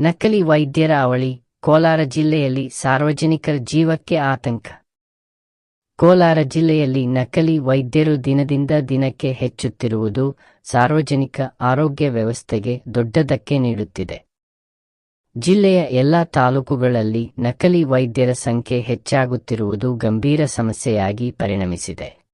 ನಕಲಿ ವೈದ್ಯರ ಅವಳಿ, ಕೋಲಾರ ಜಿಲ್ಲೆಯಲ್ಲಿ ಸಾರ್ವಜನಿಕರ ಜೀವಕ್ಕೆ ಆತಂಕ. ಕೋಲಾರ ಜಿಲ್ಲೆಯಲ್ಲಿ ನಕಲಿ ವೈದ್ಯರು ದಿನದಿಂದ ದಿನಕ್ಕೆ ಹೆಚ್ಚುತ್ತಿರುವುದು ಸಾರ್ವಜನಿಕ ಆರೋಗ್ಯ ವ್ಯವಸ್ಥೆಗೆ ದೊಡ್ಡ ಧಕ್ಕೆ ನೀಡುತ್ತಿದೆ. ಜಿಲ್ಲೆಯ ಎಲ್ಲ ತಾಲೂಕುಗಳಲ್ಲಿ ನಕಲಿ ವೈದ್ಯರ ಸಂಖ್ಯೆ ಹೆಚ್ಚಾಗುತ್ತಿರುವುದು ಗಂಭೀರ ಸಮಸ್ಯೆಯಾಗಿ ಪರಿಣಮಿಸಿದೆ.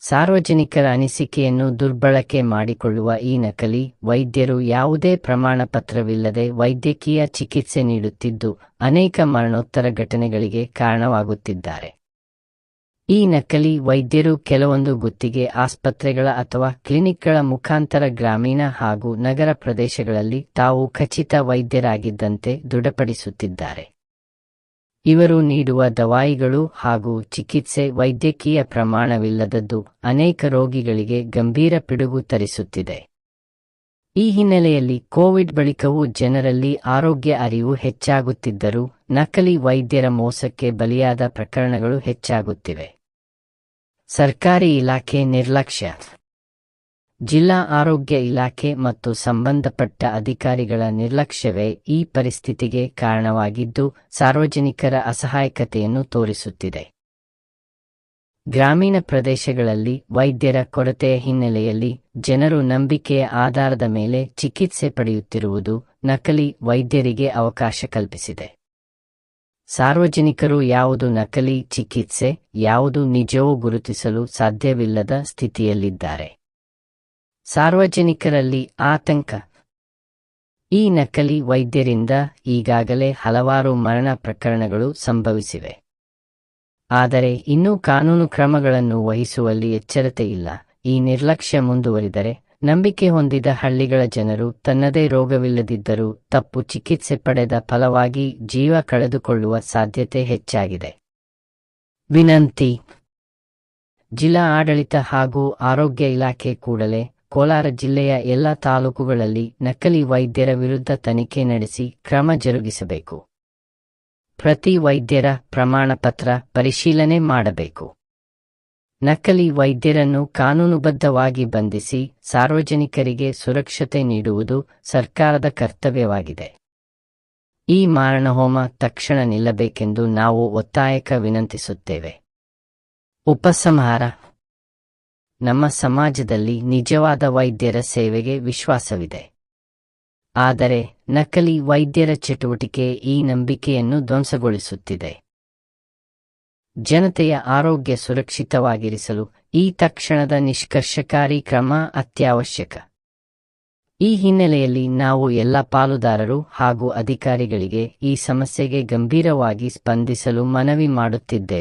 ಸಾರ್ವಜನಿಕರ ಅನಿಸಿಕೆಯನ್ನು ದುರ್ಬಳಕೆ ಮಾಡಿಕೊಳ್ಳುವ ಈ ನಕಲಿ ವೈದ್ಯರು ಯಾವುದೇ ಪ್ರಮಾಣ ಪತ್ರವಿಲ್ಲದೆ ವೈದ್ಯಕೀಯ ಚಿಕಿತ್ಸೆ ನೀಡುತ್ತಿದ್ದು, ಅನೇಕ ಮರಣೋತ್ತರ ಘಟನೆಗಳಿಗೆ ಕಾರಣವಾಗುತ್ತಿದ್ದಾರೆ. ಈ ನಕಲಿ ವೈದ್ಯರು ಕೆಲವೊಂದು ಗುತ್ತಿಗೆ ಆಸ್ಪತ್ರೆಗಳ ಅಥವಾ ಕ್ಲಿನಿಕ್ಗಳ ಮುಖಾಂತರ ಗ್ರಾಮೀಣ ಹಾಗೂ ನಗರ ಪ್ರದೇಶಗಳಲ್ಲಿ ತಾವು ಖಚಿತ ವೈದ್ಯರಾಗಿದ್ದಂತೆ ದೃಢಪಡಿಸುತ್ತಿದ್ದಾರೆ. ಇವರು ನೀಡುವ ದವಾಯಿಗಳು ಹಾಗೂ ಚಿಕಿತ್ಸೆ ವೈದ್ಯಕೀಯ ಪ್ರಮಾಣವಿಲ್ಲದದ್ದು ಅನೇಕ ರೋಗಿಗಳಿಗೆ ಗಂಭೀರ ಪಿಡುಗು ತರಿಸುತ್ತಿದೆ. ಈ ಹಿನ್ನೆಲೆಯಲ್ಲಿ ಕೋವಿಡ್ ಬಳಿಕವೂ ಜನರಲ್ಲಿ ಆರೋಗ್ಯ ಅರಿವು ಹೆಚ್ಚಾಗುತ್ತಿದ್ದರೂ ನಕಲಿ ವೈದ್ಯರ ಮೋಸಕ್ಕೆ ಬಲಿಯಾದ ಪ್ರಕರಣಗಳು ಹೆಚ್ಚಾಗುತ್ತಿವೆ. ಸರ್ಕಾರಿ ಇಲಾಖೆ ನಿರ್ಲಕ್ಷ್ಯ. ಜಿಲ್ಲಾ ಆರೋಗ್ಯ ಇಲಾಖೆ ಮತ್ತು ಸಂಬಂಧಪಟ್ಟ ಅಧಿಕಾರಿಗಳ ನಿರ್ಲಕ್ಷ್ಯವೇ ಈ ಪರಿಸ್ಥಿತಿಗೆ ಕಾರಣವಾಗಿದ್ದು, ಸಾರ್ವಜನಿಕರ ಅಸಹಾಯಕತೆಯನ್ನು ತೋರಿಸುತ್ತಿದೆ. ಗ್ರಾಮೀಣ ಪ್ರದೇಶಗಳಲ್ಲಿ ವೈದ್ಯರ ಕೊರತೆಯ ಹಿನ್ನೆಲೆಯಲ್ಲಿ ಜನರು ನಂಬಿಕೆಯ ಆಧಾರದ ಮೇಲೆ ಚಿಕಿತ್ಸೆ ಪಡೆಯುತ್ತಿರುವುದು ನಕಲಿ ವೈದ್ಯರಿಗೆ ಅವಕಾಶ ಕಲ್ಪಿಸಿದೆ. ಸಾರ್ವಜನಿಕರು ಯಾವುದು ನಕಲಿ ಚಿಕಿತ್ಸೆ, ಯಾವುದು ನಿಜವೂ ಗುರುತಿಸಲು ಸಾಧ್ಯವಿಲ್ಲದ ಸ್ಥಿತಿಯಲ್ಲಿದ್ದಾರೆ. ಸಾರ್ವಜನಿಕರಲ್ಲಿ ಆತಂಕ. ಈ ನಕಲಿ ವೈದ್ಯರಿಂದ ಈಗಾಗಲೇ ಹಲವಾರು ಮರಣ ಪ್ರಕರಣಗಳು ಸಂಭವಿಸಿವೆ. ಆದರೆ ಇನ್ನೂ ಕಾನೂನು ಕ್ರಮಗಳನ್ನು ವಹಿಸುವಲ್ಲಿ ಎಚ್ಚರತೆ ಇಲ್ಲ. ಈ ನಿರ್ಲಕ್ಷ್ಯ ಮುಂದುವರಿದರೆ ನಂಬಿಕೆ ಹೊಂದಿದ ಹಳ್ಳಿಗಳ ಜನರು ತನ್ನದೇ ರೋಗವಿಲ್ಲದಿದ್ದರೂ ತಪ್ಪು ಚಿಕಿತ್ಸೆ ಪಡೆದ ಫಲವಾಗಿ ಜೀವ ಕಳೆದುಕೊಳ್ಳುವ ಸಾಧ್ಯತೆ ಹೆಚ್ಚಾಗಿದೆ. ವಿನಂತಿ. ಜಿಲ್ಲಾ ಆಡಳಿತ ಹಾಗೂ ಆರೋಗ್ಯ ಇಲಾಖೆ ಕೂಡಲೇ ಕೋಲಾರ ಜಿಲ್ಲೆಯ ಎಲ್ಲ ತಾಲೂಕುಗಳಲ್ಲಿ ನಕಲಿ ವೈದ್ಯರ ವಿರುದ್ಧ ತನಿಖೆ ನಡೆಸಿ ಕ್ರಮ ಜರುಗಿಸಬೇಕು. ಪ್ರತಿ ವೈದ್ಯರ ಪ್ರಮಾಣ ಪತ್ರ ಪರಿಶೀಲನೆ ಮಾಡಬೇಕು. ನಕಲಿ ವೈದ್ಯರನ್ನು ಕಾನೂನುಬದ್ಧವಾಗಿ ಬಂಧಿಸಿ ಸಾರ್ವಜನಿಕರಿಗೆ ಸುರಕ್ಷತೆ ನೀಡುವುದು ಸರ್ಕಾರದ ಕರ್ತವ್ಯವಾಗಿದೆ. ಈ ಮಾರಣಹೋಮ ತಕ್ಷಣ ನಿಲ್ಲಬೇಕೆಂದು ನಾವು ಒತ್ತಾಯಕ ವಿನಂತಿಸುತ್ತೇವೆ. ಉಪಸಂಹಾರ ನಮ್ಮ ಸಮಾಜದಲ್ಲಿ ನಿಜವಾದ ವೈದ್ಯರ ಸೇವೆಗೆ ವಿಶ್ವಾಸವಿದೆ. ಆದರೆ, ನಕಲಿ ವೈದ್ಯರ ಚಟುವಟಿಕೆ ಈ ನಂಬಿಕೆಯನ್ನು ಧ್ವಂಸಗೊಳಿಸುತ್ತಿದೆ. ಜನತೆಯ ಆರೋಗ್ಯ ಸುರಕ್ಷಿತವಾಗಿರಿಸಲು ಈ ತಕ್ಷಣದ ನಿಷ್ಕರ್ಷಕಾರಿ ಕ್ರಮ ಅತ್ಯವಶ್ಯಕ. ಈ ಹಿನ್ನೆಲೆಯಲ್ಲಿ ನಾವು ಎಲ್ಲ ಪಾಲುದಾರರು ಹಾಗೂ ಅಧಿಕಾರಿಗಳಿಗೆ ಈ ಸಮಸ್ಯೆಗೆ ಗಂಭೀರವಾಗಿ ಸ್ಪಂದಿಸಲು ಮನವಿ ಮಾಡುತ್ತಿದ್ದೇವೆ.